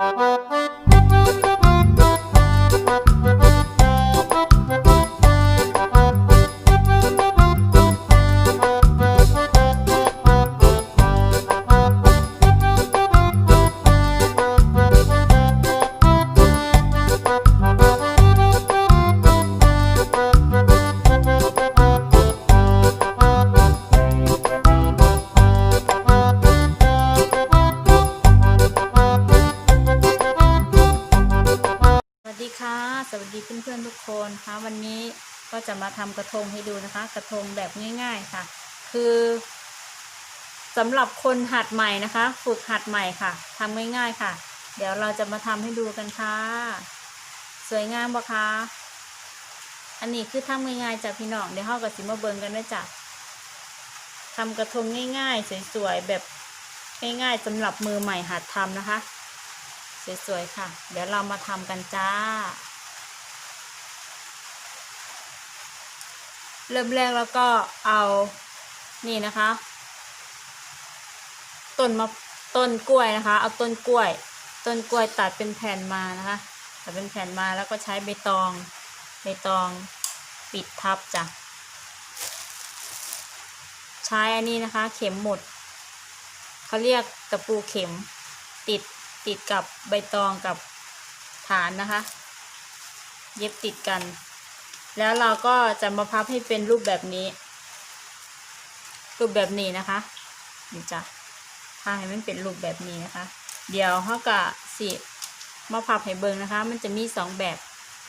จะมาทำกระทงให้ดูนะคะ กระทงแบบง่าย ๆค่ะ คือสำหรับคนหัดใหม่นะคะ ฝึกหัดใหม่ค่ะทำง่ายๆค่ะ เดี๋ยวเราจะมาทำให้ดูกันค่ะ สวยงามปะคะ อันนี้คือทำง่ายๆจากพี่น้องเดี๋ยวเรากับสิมาเบิงกันนะจ๊ะทำกระทงง่ายๆ สวยๆ แบบง่ายๆสำหรับมือใหม่หัดทำนะคะ สวยๆ ค่ะ เดี๋ยวเรามาทำกันจ้า เริ่มแรกแล้วก็เอานี่นะคะ ต้นมะต้นกล้วยนะคะ เอาต้นกล้วย ต้นกล้วยตัดเป็นแผ่นมานะคะตัดเป็นแผ่นมาแล้วก็ใช้ใบตองใบตองปิดทับจ้ะใช้อันนี้นะคะ เข็มหมุดเขาเรียกตะปูเข็มติดติดกับใบตองกับฐานนะคะ เย็บติดกัน แล้วเราก็จะมาพับให้เป็นรูปแบบนี้ รูปแบบนี้นะคะนี่จ้ะพาให้มันเป็นรูปแบบนี้นะคะ เดี๋ยวเขากะสิมาพับให้เบิงนะคะ มันจะมีสองแบบ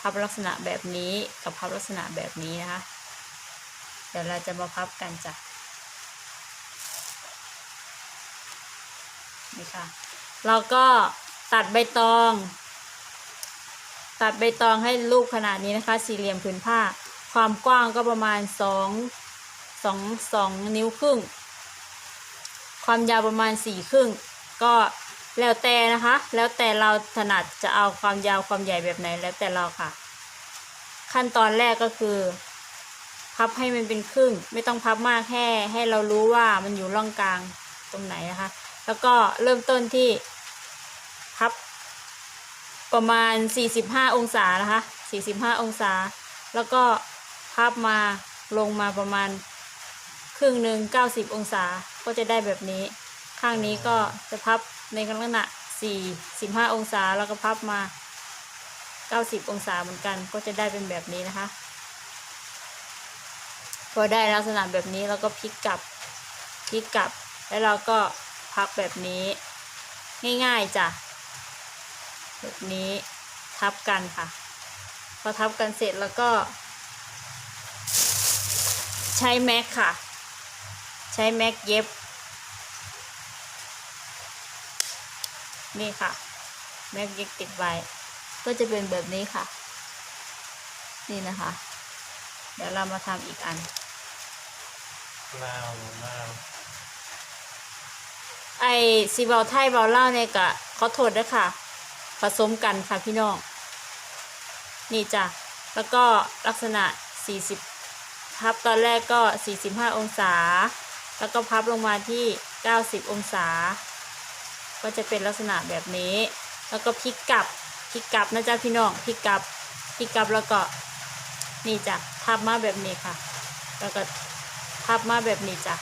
พับลักษณะแบบนี้กับพับลักษณะแบบนี้นะคะ เดี๋ยวเราจะมาพับกันจ้ะนี่ค่ะเราก็ตัดใบตอง ตัดใบตองให้ลูกขนาดนี้นะคะ สี่เหลี่ยมผืนผ้า ความกว้างก็ประมาณสองสองสองนิ้วครึ่ง ความยาวประมาณสี่ครึ่ง ก็แล้วแต่นะคะ แล้วแต่เราถนัดจะเอาความยาวความใหญ่แบบไหนแล้วแต่เราค่ะ ขั้นตอนแรกก็คือ พับให้มันเป็นครึ่ง ไม่ต้องพับมากแค่ให้เรารู้ว่ามันอยู่ร่องกลางตรงไหนนะคะ แล้วก็เริ่มต้นที่พับ ประมาณ 45 องศานะคะ 45 องศา แล้วก็พับมาลงมาประมาณครึ่งหนึ่ง90 องศาก็จะได้แบบนี้ ข้างนี้ก็จะพับในลักษณะ45องศาแล้วก็พับมา 90 องศาเหมือนกันก็จะได้เป็นแบบนี้นะคะ พอได้ลักษณะแบบนี้เราก็พลิกกลับพลิกกลับ แล้วเราก็พับแบบนี้ ง่ายๆจ้ะ แบบนี้ทับกันค่ะ พอทับกันเสร็จแล้วก็ ใช้แม็กค่ะ ใช้แม็กเย็บ นี่ค่ะ แม็กเย็บติดไว้ ก็จะเป็นแบบนี้ค่ะ นี่นะคะ เดี๋ยวเรามาทำอีกอันลาวลาวไอซีเบาไทยเบาเล่าวเนี่ยกะขอโทษด้วยค่ะ ผสมกันค่ะพี่น้อง นี่จ้ะ แล้วก็ลักษณะ 40 พับตอนแรกก็ 45 องศา แล้วก็พับลงมาที่ 90 องศา ก็จะเป็นลักษณะแบบนี้ แล้วก็พลิกกลับ พลิกกลับนะจ๊ะพี่น้อง พลิกกลับ พลิกกลับแล้วก็ นี่จ้ะ พับมาแบบนี้ค่ะ แล้วก็พับมาแบบนี้จ้ะ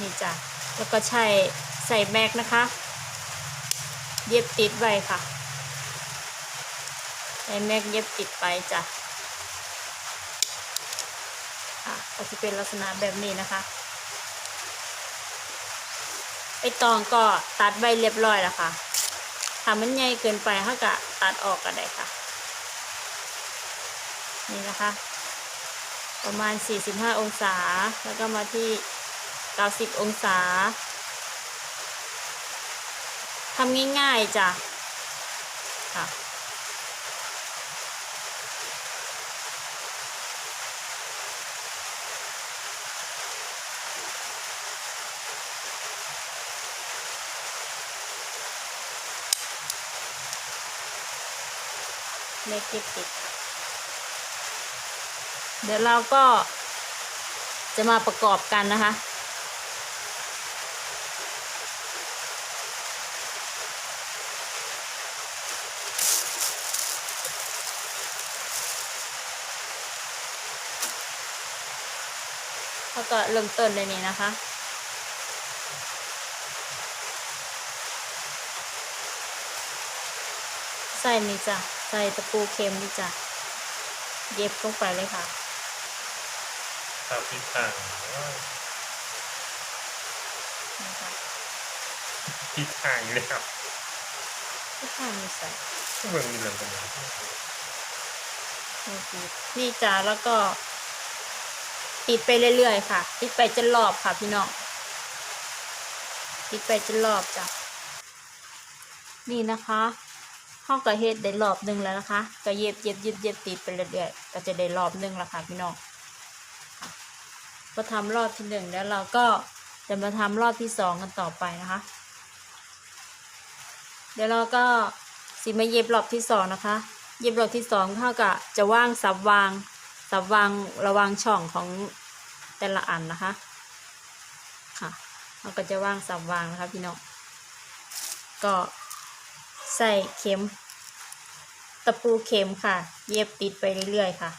นี่จ้ะ แล้วก็ใช้ใส่แม็กนะคะ เย็บติดไว้ค่ะใส่แม็กเย็บติดไปจ้ะค่ะก็จะเป็นลักษณะแบบนี้นะคะไอตองก็ตัดใบเรียบร้อยแล้วค่ะถ้ามันใหญ่เกินไปเขาก็ตัดออกก็ได้ค่ะ นี่นะคะ ประมาณ 45 องศา แล้วก็มาที่ 90 องศา ทำง่ายๆจ้ะค่ะเล็กติดติด เดี๋ยวเราก็จะมาประกอบกันนะคะ แล้วก็เริ่มต้นเลยนี่นะคะ ใส่นี่จ้ะ ใส่ตะปูเข็มนี่จ้ะ เย็บลงไปเลยค่ะตามทิศทางนะคะทิศทางอยู่เลยครับที่ข้างมีใส่เมืองมีเหลืองกันเลยนี่คือนี่จ้ะแล้วก็ ติดไปเรื่อยๆค่ะ ติดไปจนรอบค่ะพี่น้องติดไปจนรอบจ้ะนี่นะคะห้อกระเฮ็ดได้รอบหนึ่งแล้วนะคะก็เย็บเย็บเย็บเย็บติดไปเรื่อยๆก็จะได้รอบหนึ่งแล้วค่ะพี่น้องพอทำรอบที่หนึ่งแล้วเราก็จะมาทำรอบที่สองกันต่อไปนะคะ เดี๋ยวเราก็สิมาเย็บรอบที่สองนะคะ เย็บรอบที่สองเท่ากับจะว่างสับวาง สับวางระวังช่องของแต่ละอันนะคะ ค่ะเราก็จะว่างสับวางนะคะพี่น้องก็ใส่เข็ม ตะปูเข็มค่ะ เย็บติดไปเรื่อยๆค่ะ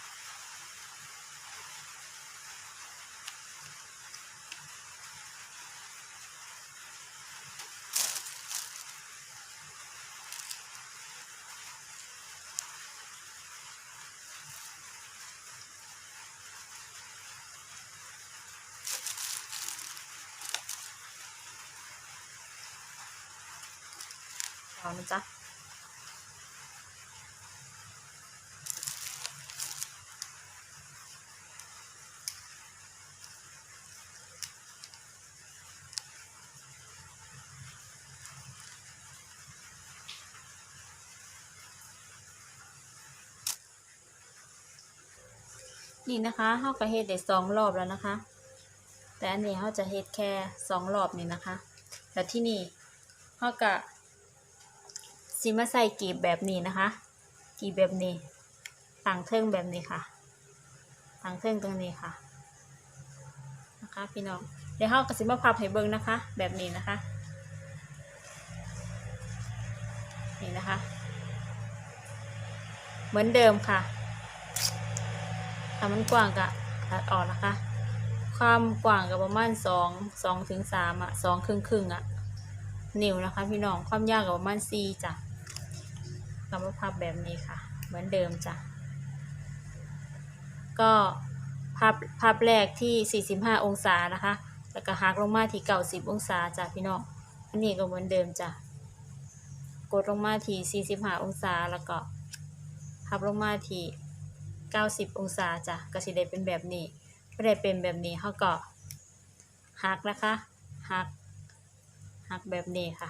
เอานะจ๊ะนี่นะคะเขาก็เฮ็ดได้สองรอบแล้วนะคะ แต่อันนี้เขาจะเฮ็ดแค่สองรอบนี่นะคะ แต่ที่นี่เขาก็ สิมาใส่กีบแบบนี้นะคะ กีบแบบนี้ต่างเทิงแบบนี้ค่ะต่างเทิงตรงนี้ค่ะนะคะพี่น้องเดี๋ยวเขาก็สิมาพับให้เบิ่งนะคะ แบบนี้นะคะนี่นะคะ เหมือนเดิมค่ะถ้ามันกว้างก็ตัดออกนะคะ ความกว้างก็ประมาณสองสองถึงสามอะสองครึ่งครึ่งอะ นิ้วนะคะ พี่น้องความยาวก็ประมาณสี่จ้ะ กำมาพับแบบนี้ค่ะ เหมือนเดิมจ้ะ ก็พับพับแรกที่ 45 องศานะคะ แล้วก็หักลงมาที่90องศาจ้ะพี่น้อง อันนี้ก็เหมือนเดิมจ้ะ กดลงมาที่45 องศาแล้วก็พับลงมาที่90 องศาจ้ะก็สิได้เป็นแบบนี้ไม่ได้เป็นแบบนี้เขาก็หักนะคะหักหักแบบนี้ค่ะ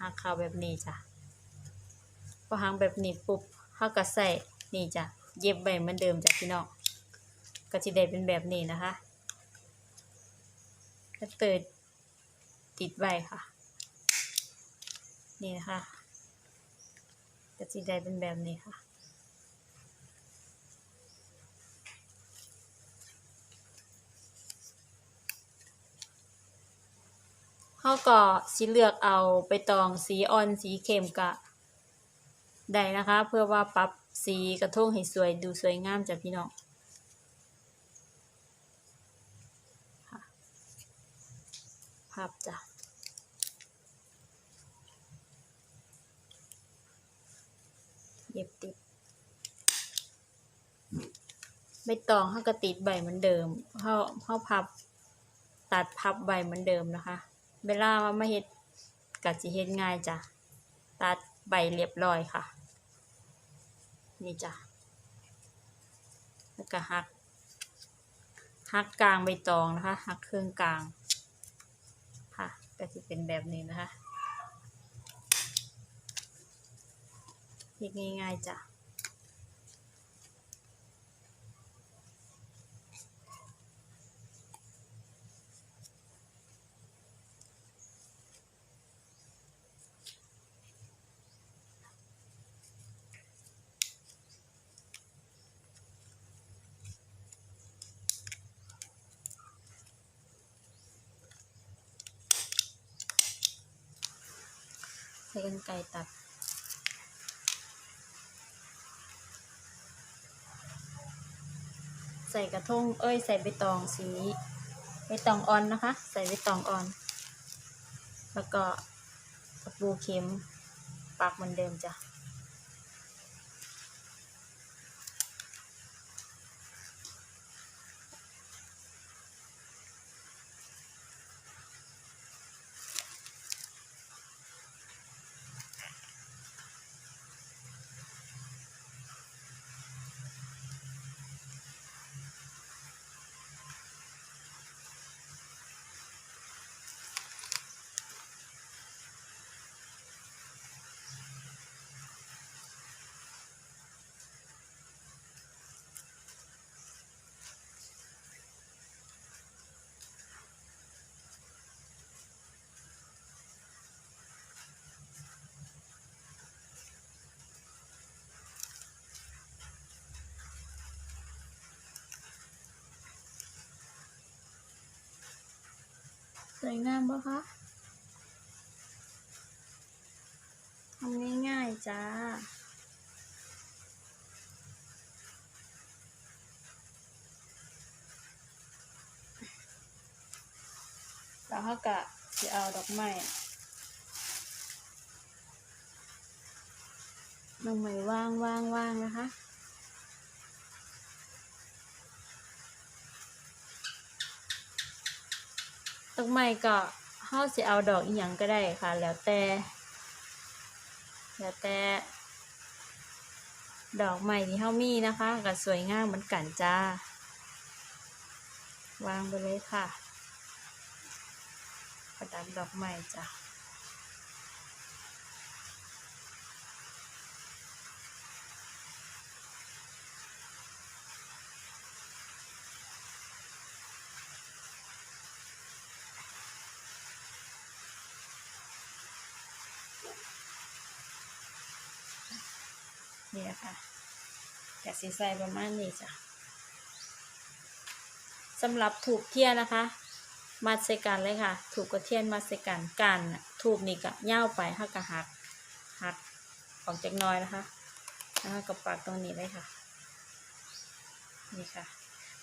หักเข้าแบบนี้จ้ะ พอหักแบบนี้ปุ๊บเขาก็ใส่นี่จ้ะเย็บใบเหมือนเดิมจ้ะพี่น้องก็จะได้เป็นแบบนี้นะคะก็เติดติดไว้ค่ะ นี่นะคะก็จะได้เป็นแบบนี้ค่ะเขาก็สิเลือกเอาไปตองสีอ่อนสีเข้มกะ ได้นะคะ เพื่อว่าปรับสีกระทงให้สวยดูสวยงามจ้ะพี่น้องภาพจ้ะเย็บติดใบตองเขาก็ติดใบเหมือนเดิมเขาเขาพับตัดพับใบเหมือนเดิมนะคะ เวลาว่ามาเฮ็ดกัสิเฮ็ดง่ายจ้ะ ตัด ใบเรียบร้อยค่ะ นี่จ้ะแล้วก็หักหักกลางใบตองนะคะหักเครื่องกลางค่ะก็จะเป็นแบบนี้นะคะเฮ็ดง่ายๆจ้ะ ช้กันไกรตัด ใส่กระทง เอ้ย ใส่ใบตองสีใบตองอ่อนนะคะ ใส่ใบตองอ่อน แล้วก็ตะปูเข็มปักเหมือนเดิมจ้ะ วยงามปะคะทำง่ายๆจ้า แล้วเขากะจะเอาดอกไม้ดอกไม้ว่างว่างว่างนะคะ ดอกไม้ก็เฮาสิเอาดอกอีหยังก็ได้ค่ะ แล้วแต่ แล้วแต่ ดอกไม้ที่เฮามีนะคะก็สวยงามเหมือนกันจ้า วางไปเลยค่ะประดับดอกไม้จ้า นี่นะคะกะสีใส่ประมาณนี้จ้ะสำหรับถูกเทียนนะคะมัดใส่กันเลยค่ะ ถูกกระเทียนมัดใส่กันกันถูกนี่ก็ย่าไปห้ากะหักหักออกจากน้อยนะคะแล้วก็ปักตรงนี้เลยค่ะนี่ค่ะ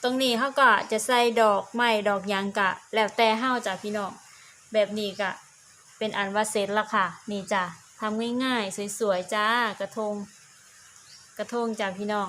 ตรงนี้เขาก็จะใส่ดอกไม้ดอกยางกะ แล้วแต่ห้าจ้ะพี่น้องแบบนี้ก็เป็นอันว่าเสร็จละค่ะ นี่จ้ะทำง่ายๆ สวยๆ จ้ากระทง กระทงจากพี่น้อง